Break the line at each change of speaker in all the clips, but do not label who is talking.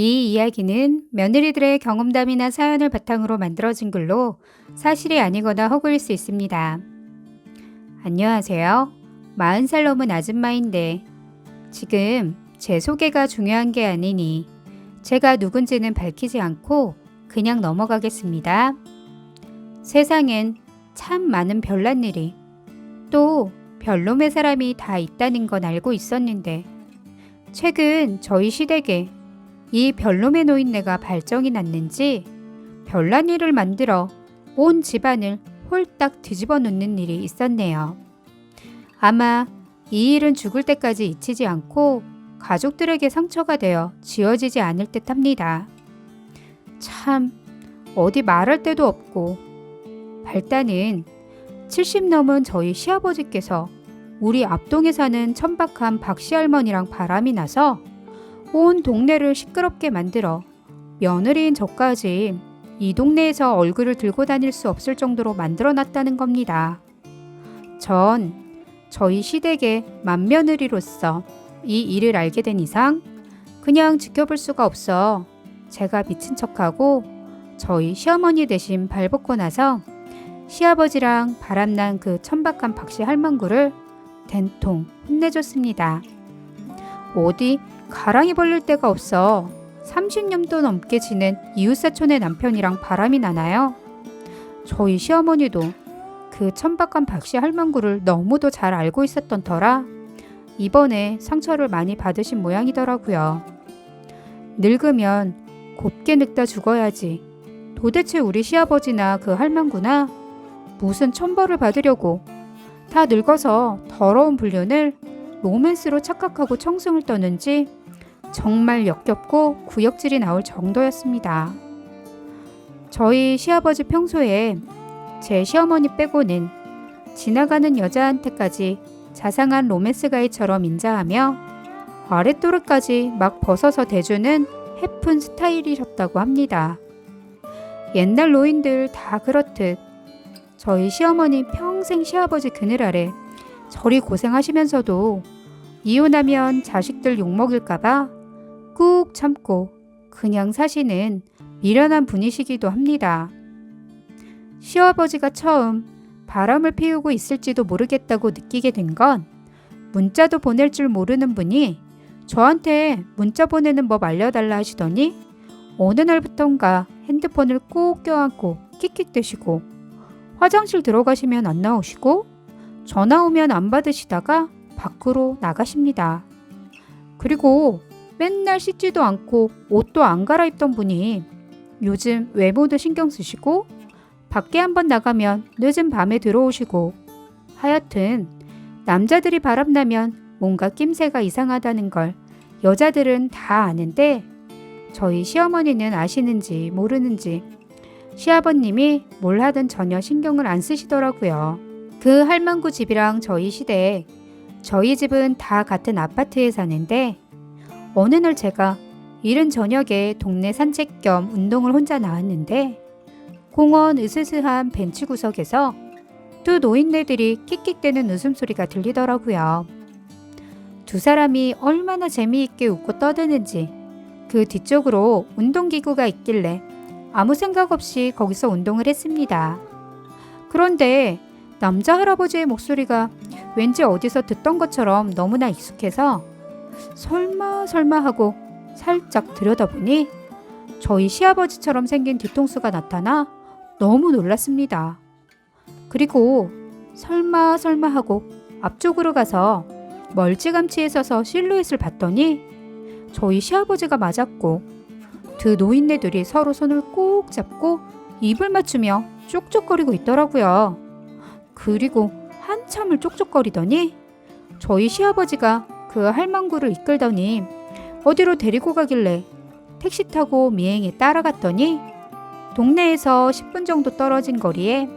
이 이야기는 며느리들의 경험담이나 사연을 바탕으로 만들어진 글로 사실이 아니거나 허구일 수 있습니다. 안녕하세요. 40살 넘은 아줌마인데 지금 제 소개가 중요한 게 아니니 제가 누군지는 밝히지 않고 그냥 넘어가겠습니다. 세상엔 참 많은 별난 일이 또 별놈의 사람이 다 있다는 건 알고 있었는데 최근 저희 시댁에 이 별놈의 노인네가 발정이 났는지 별난 일을 만들어 온 집안을 홀딱 뒤집어 놓는 일이 있었네요. 아마 이 일은 죽을 때까지 잊히지 않고 가족들에게 상처가 되어 지워지지 않을 듯 합니다. 참, 어디 말할 데도 없고, 발단은 70 넘은 저희 시아버지께서 우리 앞동에 사는 천박한 박씨 할머니랑 바람이 나서 온 동네를 시끄럽게 만들어 며느리인 저까지 이 동네에서 얼굴을 들고 다닐 수 없을 정도로 만들어 놨다는 겁니다. 전 저희 시댁의 맏며느리로서 이 일을 알게 된 이상 그냥 지켜볼 수가 없어 제가 미친 척하고 저희 시어머니 대신 발벗고 나서 시아버지랑 바람난 그 천박한 박씨 할망구를 된통 혼내줬습니다. 어디 가랑이 벌릴 데가 없어 30년도 넘게 지낸 이웃사촌의 남편이랑 바람이 나나요? 저희 시어머니도 그 천박한 박씨 할망구를 너무도 잘 알고 있었던 터라 이번에 상처를 많이 받으신 모양이더라고요. 늙으면 곱게 늙다 죽어야지. 도대체 우리 시아버지나 그 할망구나 무슨 천벌을 받으려고 다 늙어서 더러운 불륜을 로맨스로 착각하고 청승을 떠는지 정말 역겹고 구역질이 나올 정도였습니다. 저희 시아버지 평소에 제 시어머니 빼고는 지나가는 여자한테까지 자상한 로맨스 가이처럼 인자하며 아랫도르까지 막 벗어서 대주는 해픈 스타일이셨다고 합니다. 옛날 노인들 다 그렇듯 저희 시어머니 평생 시아버지 그늘 아래 저리 고생하시면서도 이혼하면 자식들 욕먹을까봐 꾹 참고 그냥 사시는 미련한 분이시기도 합니다. 시아버지가 처음 바람을 피우고 있을지도 모르겠다고 느끼게 된 건 문자도 보낼 줄 모르는 분이 저한테 문자 보내는 법 알려달라 하시더니 어느 날부턴가 핸드폰을 꼭 껴안고 킥킥대시고 화장실 들어가시면 안 나오시고 전화 오면 안 받으시다가 밖으로 나가십니다. 그리고 맨날 씻지도 않고 옷도 안 갈아입던 분이 요즘 외모도 신경 쓰시고 밖에 한번 나가면 늦은 밤에 들어오시고 하여튼 남자들이 바람나면 뭔가 낌새가 이상하다는 걸 여자들은 다 아는데 저희 시어머니는 아시는지 모르는지 시아버님이 뭘 하든 전혀 신경을 안 쓰시더라고요. 그 할망구 집이랑 저희 시대에 저희 집은 다 같은 아파트에 사는데 어느 날 제가 이른 저녁에 동네 산책 겸 운동을 혼자 나왔는데 공원 으스스한 벤치 구석에서 두 노인네들이 킥킥대는 웃음소리가 들리더라고요. 두 사람이 얼마나 재미있게 웃고 떠드는지 그 뒤쪽으로 운동기구가 있길래 아무 생각 없이 거기서 운동을 했습니다. 그런데 남자 할아버지의 목소리가 왠지 어디서 듣던 것처럼 너무나 익숙해서 설마 설마 하고 살짝 들여다보니 저희 시아버지처럼 생긴 뒤통수가 나타나 너무 놀랐습니다. 그리고 설마 설마 하고 앞쪽으로 가서 멀찌감치에 서서 실루엣을 봤더니 저희 시아버지가 맞았고 두 노인네들이 서로 손을 꼭 잡고 입을 맞추며 쪽쪽거리고 있더라고요. 그리고 한참을 쪽쪽거리더니 저희 시아버지가 그 할망구를 이끌더니 어디로 데리고 가길래 택시 타고 미행에 따라갔더니 동네에서 10분 정도 떨어진 거리에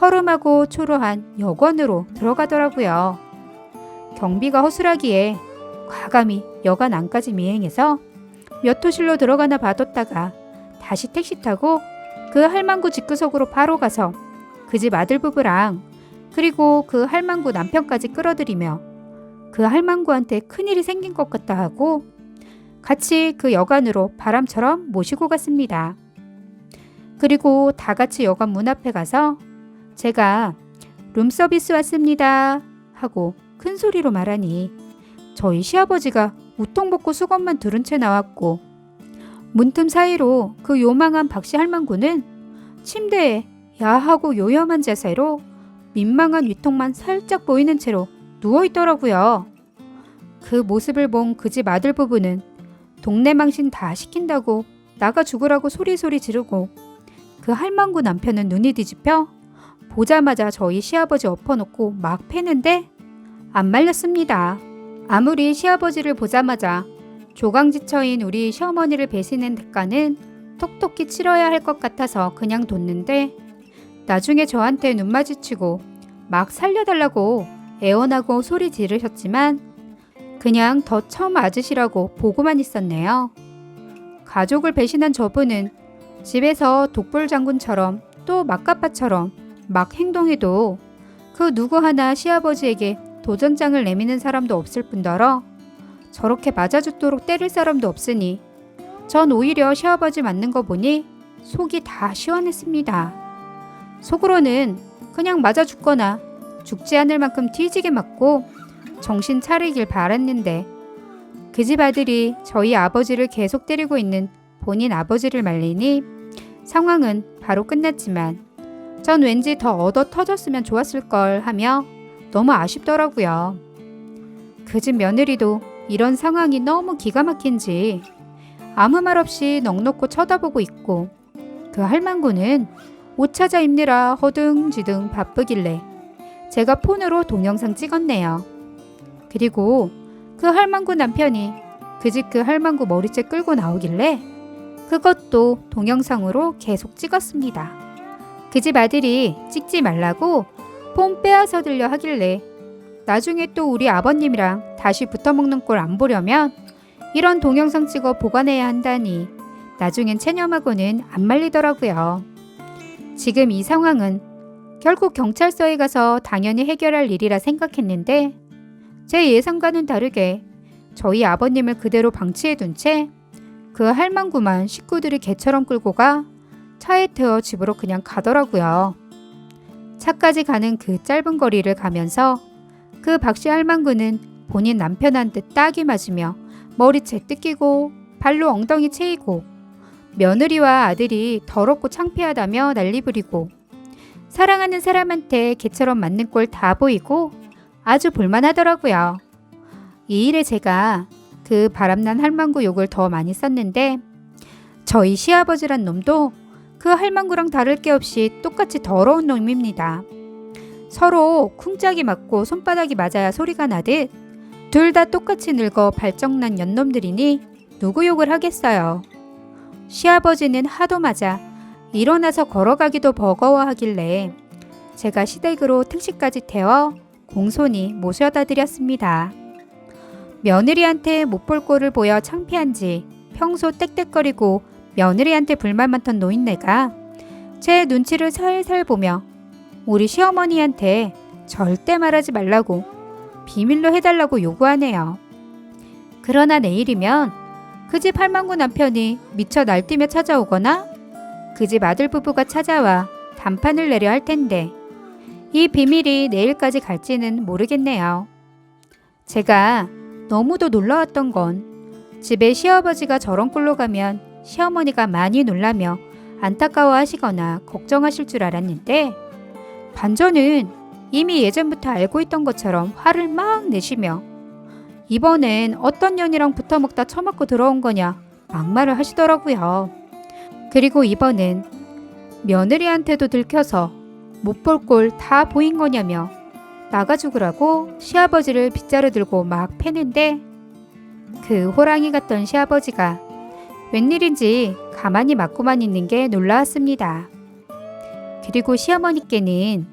허름하고 초라한 여관으로 들어가더라고요. 경비가 허술하기에 과감히 여관 안까지 미행해서 몇 호실로 들어가나 봐뒀다가 다시 택시 타고 그 할망구 집구석으로 바로 가서 그 집 아들 부부랑 그리고 그 할망구 남편까지 끌어들이며 그 할망구한테 큰일이 생긴 것 같다 하고 같이 그 여관으로 바람처럼 모시고 갔습니다. 그리고 다 같이 여관 문 앞에 가서 제가 룸서비스 왔습니다 하고 큰 소리로 말하니 저희 시아버지가 우통 벗고 수건만 두른 채 나왔고 문틈 사이로 그 요망한 박씨 할망구는 침대에 야하고 요염한 자세로 민망한 위통만 살짝 보이는 채로 누워 있더라고요. 그 모습을 본 그 집 아들 부부는 동네 망신 다 시킨다고 나가 죽으라고 소리소리 지르고 그 할망구 남편은 눈이 뒤집혀 보자마자 저희 시아버지 엎어놓고 막 패는데 안 말렸습니다. 아무리 시아버지를 보자마자 조강지처인 우리 시어머니를 배신한 대가는 톡톡히 치러야 할 것 같아서 그냥 뒀는데 나중에 저한테 눈 마주치고 막 살려달라고 애원하고 소리 지르셨지만 그냥 더 처음 맞으시라고 보고만 있었네요. 가족을 배신한 저분은 집에서 독불 장군처럼 또 막가빠처럼 막 행동해도 그 누구 하나 시아버지에게 도전장을 내미는 사람도 없을 뿐더러 저렇게 맞아주도록 때릴 사람도 없으니 전 오히려 시아버지 맞는 거 보니 속이 다 시원했습니다. 속으로는 그냥 맞아 죽거나 죽지 않을 만큼 뒤지게 맞고 정신 차리길 바랐는데 그 집 아들이 저희 아버지를 계속 때리고 있는 본인 아버지를 말리니 상황은 바로 끝났지만 전 왠지 더 얻어 터졌으면 좋았을 걸 하며 너무 아쉽더라고요. 그 집 며느리도 이런 상황이 너무 기가 막힌지 아무 말 없이 넋놓고 쳐다보고 있고 그 할망구는 옷 찾아 입느라 허둥지둥 바쁘길래 제가 폰으로 동영상 찍었네요. 그리고 그 할망구 남편이 그 집 그 할망구 머리채 끌고 나오길래 그것도 동영상으로 계속 찍었습니다. 그 집 아들이 찍지 말라고 폰 빼앗아 들려 하길래 나중에 또 우리 아버님이랑 다시 붙어먹는 꼴 안 보려면 이런 동영상 찍어 보관해야 한다니 나중엔 체념하고는 안 말리더라고요. 지금 이 상황은 결국 경찰서에 가서 당연히 해결할 일이라 생각했는데 제 예상과는 다르게 저희 아버님을 그대로 방치해 둔 채 그 할망구만 식구들이 개처럼 끌고 가 차에 태워 집으로 그냥 가더라고요. 차까지 가는 그 짧은 거리를 가면서 그 박씨 할망구는 본인 남편한테 딱이 맞으며 머리채 뜯기고 발로 엉덩이 채이고 며느리와 아들이 더럽고 창피하다며 난리 부리고 사랑하는 사람한테 개처럼 맞는 꼴 다 보이고 아주 볼만하더라고요. 이 일에 제가 그 바람난 할망구 욕을 더 많이 썼는데 저희 시아버지란 놈도 그 할망구랑 다를 게 없이 똑같이 더러운 놈입니다. 서로 쿵짝이 맞고 손바닥이 맞아야 소리가 나듯 둘 다 똑같이 늙어 발정난 연놈들이니 누구 욕을 하겠어요. 시아버지는 하도 맞아 일어나서 걸어가기도 버거워하길래 제가 시댁으로 택시까지 태워 공손히 모셔다 드렸습니다. 며느리한테 못 볼 꼴을 보여 창피한지 평소 떽떽거리고 며느리한테 불만 많던 노인네가 제 눈치를 살살 보며 우리 시어머니한테 절대 말하지 말라고 비밀로 해달라고 요구하네요. 그러나 내일이면 그 집 할망구 남편이 미쳐 날뛰며 찾아오거나 그 집 아들 부부가 찾아와 단판을 내려 할 텐데 이 비밀이 내일까지 갈지는 모르겠네요. 제가 너무도 놀라웠던 건 집에 시아버지가 저런 꼴로 가면 시어머니가 많이 놀라며 안타까워 하시거나 걱정하실 줄 알았는데 반전은 이미 예전부터 알고 있던 것처럼 화를 막 내시며 이번엔 어떤 년이랑 붙어 먹다 처맞고 들어온 거냐 막말을 하시더라고요. 그리고 이번엔 며느리한테도 들켜서 못 볼 꼴 다 보인 거냐며 나가 죽으라고 시아버지를 빗자루 들고 막 패는데 그 호랑이 같던 시아버지가 웬일인지 가만히 맞고만 있는 게 놀라웠습니다. 그리고 시어머니께는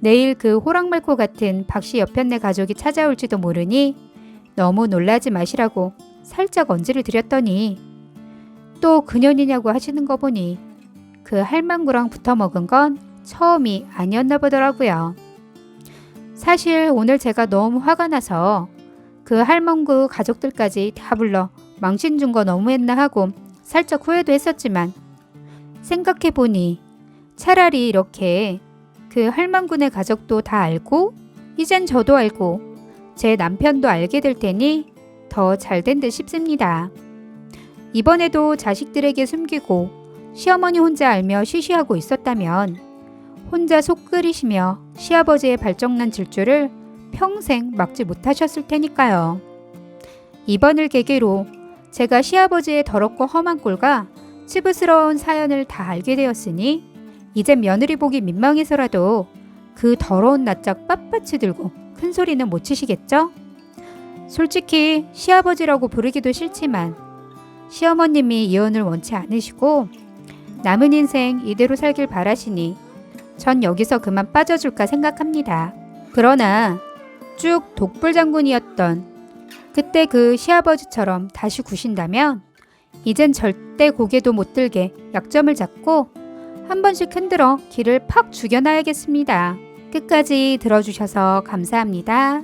내일 그 호랑말코 같은 박씨 여편네 가족이 찾아올지도 모르니 너무 놀라지 마시라고 살짝 언지를 드렸더니 또 그년이냐고 하시는 거 보니 그 할망구랑 붙어 먹은 건 처음이 아니었나 보더라고요. 사실 오늘 제가 너무 화가 나서 그 할망구 가족들까지 다 불러 망신 준 거 너무했나 하고 살짝 후회도 했었지만 생각해 보니 차라리 이렇게 그 할망군의 가족도 다 알고 이젠 저도 알고 제 남편도 알게 될 테니 더 잘 된 듯 싶습니다. 이번에도 자식들에게 숨기고 시어머니 혼자 알며 쉬쉬하고 있었다면 혼자 속 끓이시며 시아버지의 발정난 질주를 평생 막지 못하셨을 테니까요. 이번을 계기로 제가 시아버지의 더럽고 험한 꼴과 치부스러운 사연을 다 알게 되었으니 이젠 며느리 보기 민망해서라도 그 더러운 낯짝 빳빳이 들고 큰 소리는 못 치시겠죠? 솔직히 시아버지라고 부르기도 싫지만 시어머님이 이혼을 원치 않으시고 남은 인생 이대로 살길 바라시니 전 여기서 그만 빠져줄까 생각합니다. 그러나 쭉 독불 장군이었던 그때 그 시아버지처럼 다시 구신다면 이젠 절대 고개도 못 들게 약점을 잡고 한 번씩 흔들어 길을 팍 죽여놔야겠습니다. 끝까지 들어주셔서 감사합니다.